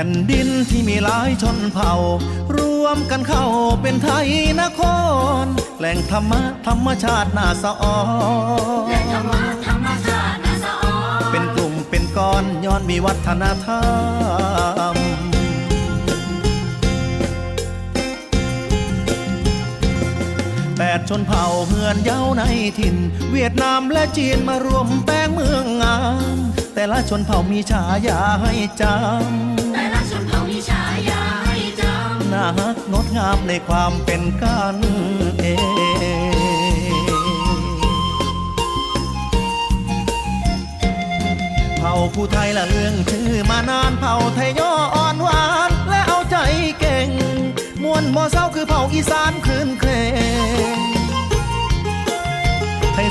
ผ่นดินที่มีหลายชนเผ่า รวมกันเข้าเป็นไทยนคร แหล่งธรรมะธรรมชาติน่าสะออนธรรมะธรรมชาติน่าสะออนเป็นกลุ่มเป็นก้อนย้อนมีวัฒนธรรมแปดชนเผ่าเฮือนเย้าในถิ่น เวียดนามและจีนมารวมแป้งเมืองงามแต่ละชนเผ่ามีฉายาให้จแต่ละชนเผ่า อย่าให้จำน่าฮักงดงามในความเป็นกันเองเผ่าผู้ไทยละเรื่องชื่อมานานเผ่าไทยย่ออ่อนหวาน และเอาใจเก่ง มวนมอเศร้าคือเผ่าอีสานคลื่นเครง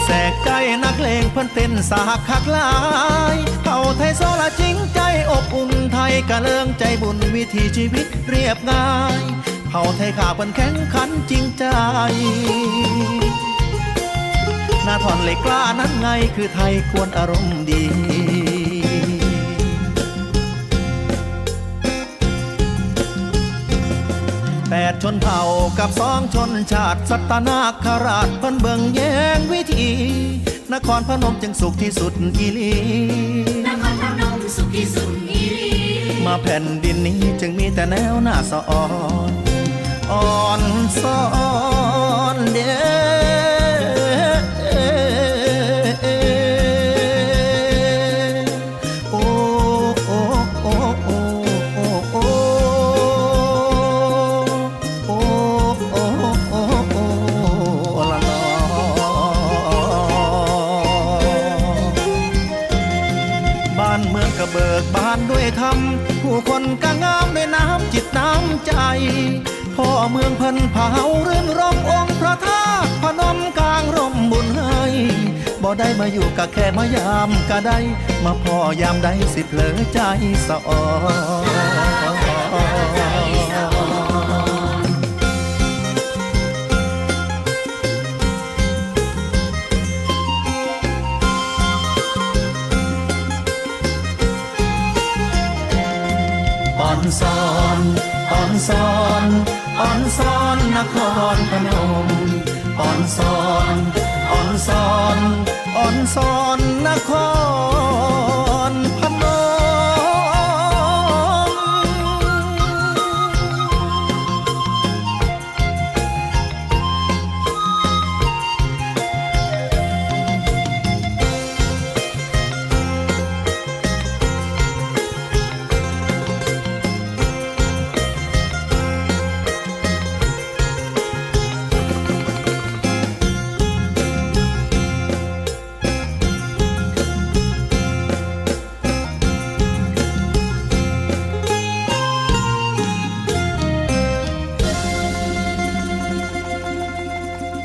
แสกใจนักเลงเพื่อนเต้นสาหักคักลายเผ่าไทยโซละจริงใจอบอุ่นไทยกะเลิงใจบุญวิถีชีวิตเรียบง่ายเผ่าไทยขาเพิ่นแข็งขันจริงใจหน้าทอนเหล็กกล้านั้นไงคือไทยควรอารมณ์ดี นเผ่ากับสองชนชาติสัตนาคราชเพิ่นเบิ่งแยงวิธี นครพนมจึงสุขที่สุดอีหลีำนครพนมสุขที่สุดอีหลีมาแผ่นดินนี้จึงมีแต่แนวหน้าสะอ่อนอ่อนสอน บิกบานด้วยธรรมผู้คนก็งามด้วยน้ำจิตน้ำใจ พ่อเมืองเพันเผาเรื่นรมองค์พระธาตุพนมกลางร่มบุญให้บ่ได้มาอยู่กะแค่มายามก็ได้ มาพ่อยามใดสิเพลอใจสะออ อ่อนซอนอ่อนซอนอ่อนซอนนครพนมอ่อนซอนอ่อนซอนอ่อนซอนนคร